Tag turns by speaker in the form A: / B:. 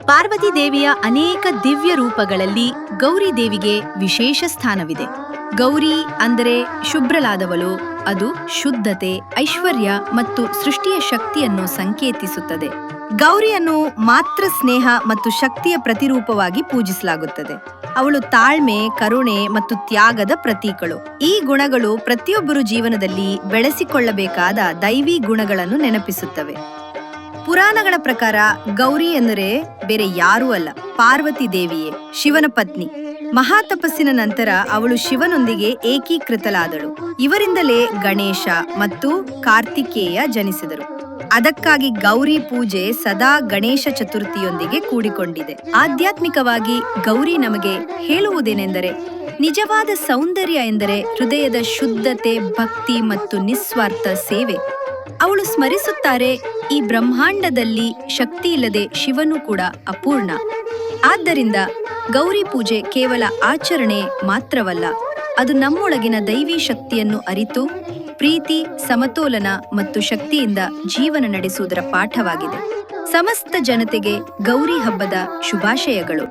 A: ಪಾರ್ವತಿ ದೇವಿಯ ಅನೇಕ ದಿವ್ಯ ರೂಪಗಳಲ್ಲಿ ಗೌರಿ ದೇವಿಗೆ ವಿಶೇಷ ಸ್ಥಾನವಿದೆ. ಗೌರಿ ಅಂದರೆ ಶುಭ್ರಲಾದವಳು ಅದು ಶುದ್ಧತೆ, ಐಶ್ವರ್ಯ ಮತ್ತು ಸೃಷ್ಟಿಯ ಶಕ್ತಿಯನ್ನು ಸಂಕೇತಿಸುತ್ತದೆ. ಗೌರಿಯನ್ನು ಮಾತ್ರ ಸ್ನೇಹ ಮತ್ತು ಶಕ್ತಿಯ ಪ್ರತಿರೂಪವಾಗಿ ಪೂಜಿಸಲಾಗುತ್ತದೆ. ಅವಳು ತಾಳ್ಮೆ, ಕರುಣೆ ಮತ್ತು ತ್ಯಾಗದ ಪ್ರತೀಕಳು. ಈ ಗುಣಗಳು ಪ್ರತಿಯೊಬ್ಬರು ಜೀವನದಲ್ಲಿ ಬೆಳೆಸಿಕೊಳ್ಳಬೇಕಾದ ದೈವಿ ಗುಣಗಳನ್ನು ನೆನಪಿಸುತ್ತವೆ. ಪುರಾಣಗಳ ಪ್ರಕಾರ ಗೌರಿ ಎಂದರೆ ಬೇರೆ ಯಾರೂ ಅಲ್ಲ, ಪಾರ್ವತಿ ದೇವಿಯೇ, ಶಿವನ ಪತ್ನಿ. ಮಹಾತಪಸ್ಸಿನ ನಂತರ ಅವಳು ಶಿವನೊಂದಿಗೆ ಏಕೀಕೃತಲಾದಳು ಇವರಿಂದಲೇ ಗಣೇಶ ಮತ್ತು ಕಾರ್ತಿಕೇಯ ಜನಿಸಿದರು. ಅದಕ್ಕಾಗಿ ಗೌರಿ ಪೂಜೆ ಸದಾ ಗಣೇಶ ಚತುರ್ಥಿಯೊಂದಿಗೆ ಕೂಡಿಕೊಂಡಿದೆ. ಆಧ್ಯಾತ್ಮಿಕವಾಗಿ ಗೌರಿ ನಮಗೆ ಹೇಳುವುದೇನೆಂದರೆ, ನಿಜವಾದ ಸೌಂದರ್ಯ ಎಂದರೆ ಹೃದಯದ ಶುದ್ಧತೆ, ಭಕ್ತಿ ಮತ್ತು ನಿಸ್ವಾರ್ಥ ಸೇವೆ. ಅವಳು ಸ್ಮರಿಸುತ್ತಾರೆ, ಈ ಬ್ರಹ್ಮಾಂಡದಲ್ಲಿ ಶಕ್ತಿ ಇಲ್ಲದೆ ಶಿವನು ಕೂಡ ಅಪೂರ್ಣ. ಆದ್ದರಿಂದ ಗೌರಿ ಪೂಜೆ ಕೇವಲ ಆಚರಣೆ ಮಾತ್ರವಲ್ಲ, ಅದು ನಮ್ಮೊಳಗಿನ ದೈವಿ ಶಕ್ತಿಯನ್ನು ಅರಿತು, ಪ್ರೀತಿ, ಸಮತೋಲನ ಮತ್ತು ಶಕ್ತಿಯಿಂದ ಜೀವನ ನಡೆಸುವುದರ ಪಾಠವಾಗಿದೆ. ಸಮಸ್ತ ಜನತೆಗೆ ಗೌರಿ ಹಬ್ಬದ ಶುಭಾಶಯಗಳು.